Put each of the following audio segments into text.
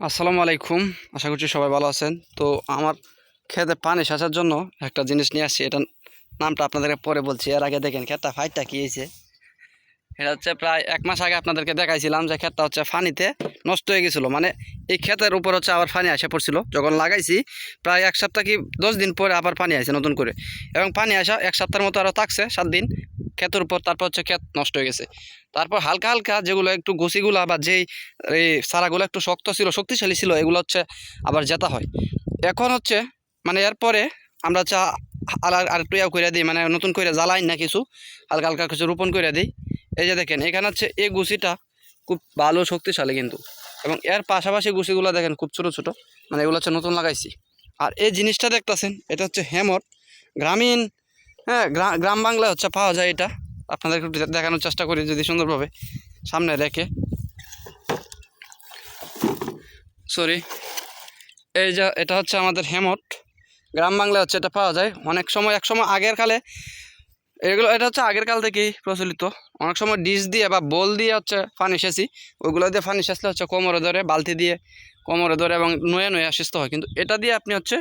আসসালামু আলাইকুম। আশা করছি সবাই ভালো আছেন। তো আমার খেতে পানি সাঁচার জন্য একটা জিনিস নিয়ে আসছি। এটা নামটা আপনাদেরকে পরে বলছি। এর আগে দেখেন ক্ষেতটা ফাইটটা কি হয়েছে? এটা হচ্ছে প্রায় এক মাস আগে আপনাদেরকে দেখাইছিলাম যে ক্ষেতটা হচ্ছে ফানিতে নষ্ট হয়ে গেছিল। মানে এই ক্ষেতের উপর হচ্ছে আবার পানি আসে পড়ছিল। যখন লাগাইছি, প্রায় এক সপ্তাহ কি দশ দিন পরে আবার পানি আসে নতুন করে। এবং পানি আসা এক সপ্তাহের মতো আরও থাকছে, সাত দিন। ক্ষেতের উপর, তারপর হচ্ছে ক্ষেত নষ্ট হয়ে গেছে। তারপর হালকা হালকা যেগুলো একটু গুছিগুলা বা যেই, এই সারাগুলো একটু শক্ত ছিল, শক্তিশালী ছিল, এগুলো হচ্ছে আবার জেতা হয়। এখন হচ্ছে মানে এরপরে আমরা চা আর আর একটু ইয়াও করে দিই মানে নতুন করে জ্বালাই না কিছু, হালকা হালকা কিছু রোপণ করে দিই। এই যে দেখেন, এখানে হচ্ছে এই গুছিটা খুব ভালো শক্তিশালী কিন্তু। এবং এর পাশাপাশি গুছিগুলো দেখেন খুব ছোটো ছোটো মানে এগুলো হচ্ছে নতুন লাগাইছি। আর এই জিনিসটা দেখতেছেন, এটা হচ্ছে হেমর। গ্রামীণ হ্যাঁ গ্রা- গ্রাম বাংলায় হচ্ছে পাওয়া যায় এটা। আপনাদের একটু দেখানোর চেষ্টা করি যদি সুন্দরভাবে সামনে রেখে। সরি এই যে, এটা হচ্ছে আমাদের হেমট। গ্রাম বাংলায় হচ্ছে এটা পাওয়া যায়। অনেক সময়, এক সময় আগের কালে এগুলো, এটা হচ্ছে আগের কাল থেকেই প্রচলিত। অনেক সময় ডিশ দিয়ে বা বল দিয়ে হচ্ছে পানি সেচি। ওইগুলো দিয়ে পানি সেচলে হচ্ছে কোমরে ধরে, বালতি দিয়ে কোমরে ধরে এবং নয়ে নয়ে সুস্থ হয়। কিন্তু এটা দিয়ে আপনি হচ্ছে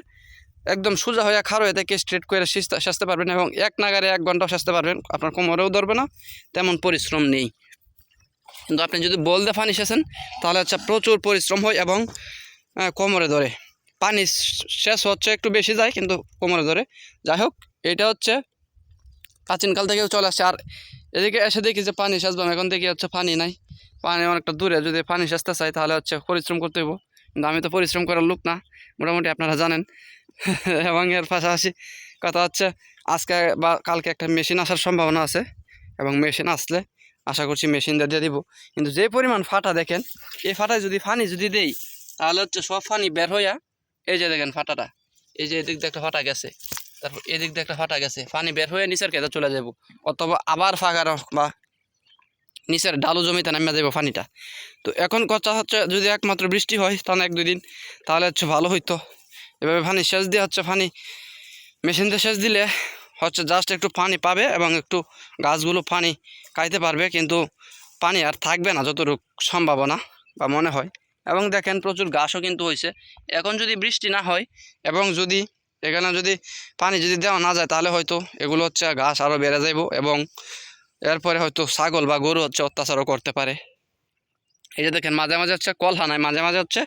একদম সোজা হয়ে হয়ে থেকে স্ট্রেট করে সেচতে পারবেন এবং এক নাগারে এক ঘন্টাও সেচতে পারবেন। আপনার কোমরেও ধরবে না, তেমন পরিশ্রম নেই। কিন্তু আপনি যদি বল দিয়ে পানি সেচেন, তাহলে হচ্ছে প্রচুর পরিশ্রম হয় এবং কোমরে ধরে। পানি শেষ হচ্ছে একটু বেশি যায়, কিন্তু কোমরে ধরে। যাই হোক, এটা হচ্ছে প্রাচীনকাল থেকেও চলে আসছে। আর এদিকে এসে দেখি যে পানি সেচবাম এখন দেখি হচ্ছে পানি নাই। পানি অনেকটা দূরে, যদি পানি সেচতে চাই, তাহলে হচ্ছে পরিশ্রম করতে হইব। কিন্তু আমি তো পরিশ্রম করার লোক না, মোটামুটি আপনারা জানেন। এবং এর পাশাপাশি কথা হচ্ছে, আজকে বা কালকে একটা মেশিন আসার সম্ভাবনা আছে। এবং মেশিন আসলে আশা করছি মেশিন দিয়ে দিব। কিন্তু যে পরিমাণ ফাটা দেখেন, এই ফাটায় যদি পানি যদি দেই, তাহলে হচ্ছে সব ফানি বের হইয়া, এই যে দেখেন ফাটাটা, এই যে এদিক দিয়ে একটা ফাটা গেছে, তারপর এদিক দিয়ে একটা ফাটা গেছে, পানি বের হয়ে নিচের খেতে চলে যাব অথবা আবার ফাঁকা বা নিচের ডালু জমিতে নামিয়ে যাব পানিটা। তো এখন কথা হচ্ছে, যদি একমাত্র বৃষ্টি হয়, তাহলে এক দুই দিন, তাহলে হচ্ছে ভালো হইতো। এভাবে পানি সেচ দিয়ে হচ্ছে পানি মেশিনতে সেচ দিলে হচ্ছে জাস্ট একটু পানি পাবে এবং একটু গাছগুলো পানি খাইতে পারবে, কিন্তু পানি আর থাকবে না যতটুকু সম্ভাবনা বা মনে হয়। এবং দেখেন প্রচুর গাছও কিন্তু হয়েছে এখন যদি বৃষ্টি না হয় এবং যদি এখানে যদি পানি যদি দেওয়া না যায়, তাহলে হয়তো এগুলো হচ্ছে ঘাস আরও বেড়ে যাইব এবং এরপরে হয়তো ছাগল বা গরু হচ্ছে অত্যাচারও করতে পারে। এই যে দেখেন, মাঝে মাঝে হচ্ছে কলহা নাই, মাঝে মাঝে হচ্ছে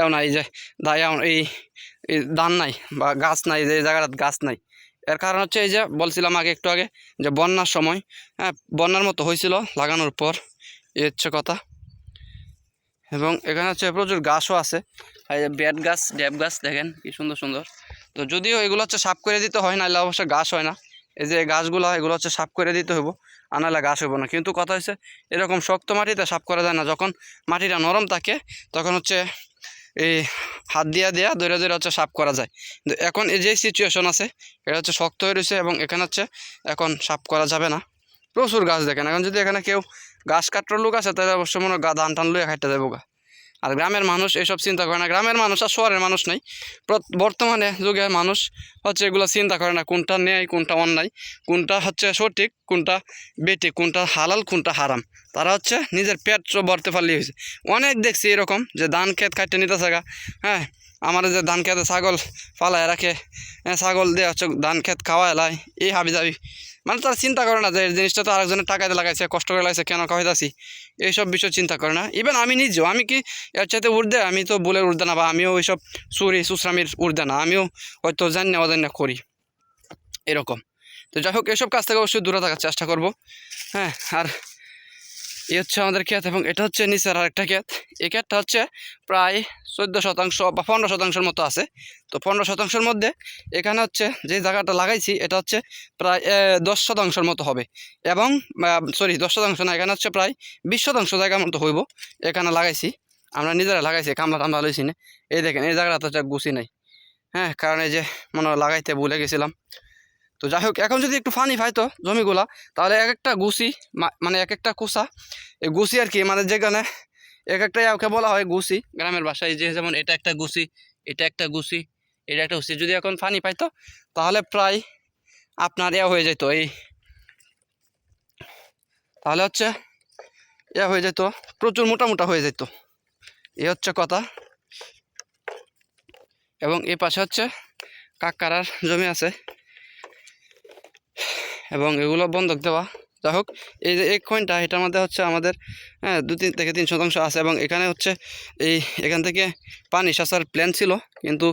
এও নাই যে দায় এই ধান নাই বা গাছ নাই, যে জায়গাটা গাছ নাই। এর কারণ হচ্ছে এই যে বলছিলাম আগে, একটু আগে যে বন্যার সময় হ্যাঁ বন্যার মতো হয়েছিল লাগানোর পর এই হচ্ছে কথা। এবং এখানে হচ্ছে প্রচুর গাছও আছে। এই যে বেট গাছ, ড্যাব গাছ দেখেন, কি সুন্দর সুন্দর। তো যদিও এগুলো হচ্ছে সাফ করে দিতে হয় না এলে অবশ্য গাছ হয় না। এই যে গাছগুলো, এগুলো হচ্ছে সাফ করে দিতে হইব। আর নাহলে গাছ হইব না। কিন্তু কথা হচ্ছে এরকম শক্ত মাটিতে সাফ করা যায় না। যখন মাটিটা নরম থাকে, তখন হচ্ছে এই হাত দিয়া দিয়া ধরে ধরে হচ্ছে সাফ করা যায়। কিন্তু এখন এই যে সিচুয়েশন আছে, এটা হচ্ছে শক্ত হয়ে রয়েছে এবং এখানে হচ্ছে এখন সাফ করা যাবে না। প্রচুর গাছ দেখেন। এখন যদি এখানে কেউ গাছ কাটার লোক আছে, তাহলে অবশ্য মনে হয় গা ধান টান লুয়ে খাইতে যাব গা। আর গ্রামের মানুষ এসব চিন্তা করে না। গ্রামের মানুষ আর শহরের মানুষ নাই। বর্তমানে যুগে মানুষ হচ্ছে এগুলো চিন্তা করে না, কোনটা ন্যায়, কোনটা অন্যায়, কোনটা হচ্ছে সঠিক, কোনটা বেটি কোনটা হালাল, কোনটা হারাম। তারা হচ্ছে নিজের পেট ভরতে পারলেই হয়েছে। অনেক দেখছি এরকম যে ধান ক্ষেত কাটতে নিতে থাকা হ্যাঁ? আমার যে ধান খেতে ছাগল ফালায় রাখে ছাগল দিয়ে হচ্ছে ধান ক্ষেত খাওয়ায় লাই এই হাবি যাবি। মানে তারা চিন্তা করে না যে জিনিসটা তো আরেকজনের টাকাতে লাগাইছে, কষ্ট করে লাগাইছে, কেন খাওয়াইতেছি এইসব বিষয় চিন্তা করে না। ইভেন আমি নিজেও, আমি কি এর চাইতে উর্দে আমি তো বলে উর্দে না বা আমিও ওইসব চুরি সুশ্রামির উর্দে না, আমিও হয়তো জানি না করি। এরকম। তো যাই হোক, এসব কাজ থেকে অবশ্যই দূরে থাকার চেষ্টা করব। হ্যাঁ আর এই হচ্ছে আমাদের ক্ষেত এবং এটা হচ্ছে নিচের আরেকটা ক্ষেত এই ক্ষেতটা হচ্ছে প্রায় চোদ্দ শতাংশ বা পনেরো শতাংশের মতো আছে। তো পনেরো শতাংশের মধ্যে এখানে হচ্ছে যে জায়গাটা লাগাইছি, এটা হচ্ছে প্রায় দশ শতাংশের মতো হবে। এবং সরি দশ শতাংশ না, এখানে হচ্ছে প্রায় বিশ শতাংশ জায়গার মতো হইব। এখানে লাগাইছি, আমরা নিজেরা লাগাইছি, কামলা টামলা লইছি না। এই দেখেন, এই জায়গাটা হচ্ছে গুছি নাই। হ্যাঁ কারণ এই যে মনে লাগাইতে ভুলে গেছিলাম। তো যাই হোক এখন যদি একটু ফানি পাইতো জমিগুলা, তাহলে এক একটা মা- মানে এক একটা কুসা এই গুছি আর কি মানে যেখানে এক একটা ওকে বলা হয় গুছি, গ্রামের ভাষায় যে যেমন এটা একটা গুছি, এটা একটা গুছি, এটা একটা গুছি। যদি এখন ফানি পাইতো তাহলে প্রায় আপনার ইয়া হয়ে যেত। এই তাহলে হচ্ছে ইয়া হয়ে যেত, প্রচুর মোটা মোটা হয়ে যেত। এ হচ্ছে কথা। এবং এ পাশে হচ্ছে কাকারার জমি আছে। এবং এগুলো বন্ধক দেওয়া। যাই হোক এই যে এক কয়েনটা এটার মধ্যে হচ্ছে আমাদের হ্যাঁ দু তিন থেকে তিন শতাংশ আছে এবং এখানে হচ্ছে এই, এখান থেকে পানি সাঁচার প্ল্যান ছিল। কিন্তু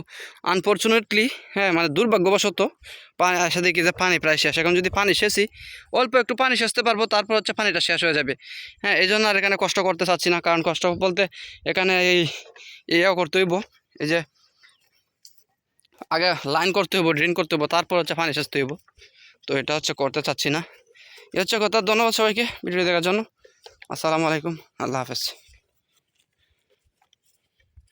আনফর্চুনেটলি হ্যাঁ মানে দুর্ভাগ্যবশত পানি আসা দেখি যে পানি প্রায় শেষ। এখন যদি পানি শেষই অল্প একটু পানি সেচতে পারব, তারপর হচ্ছে পানিটা শেষ হয়ে যাবে। হ্যাঁ এই জন্য আর এখানে কষ্ট করতে চাচ্ছি না। কারণ কষ্ট বলতে এখানে এই ইয়েও করতে হইব। এই যে, আগে লাইন করতে হইব ড্রেন করতে হইব, তারপর হচ্ছে পানি সেচতে হইব। তো এটা হচ্ছে করতে চাচ্ছি না। এ হচ্ছে কথা, ধন্যবাদ সবাইকে ভিডিও দেখার জন্য। আসসালামু আলাইকুম, আল্লাহ হাফেজ।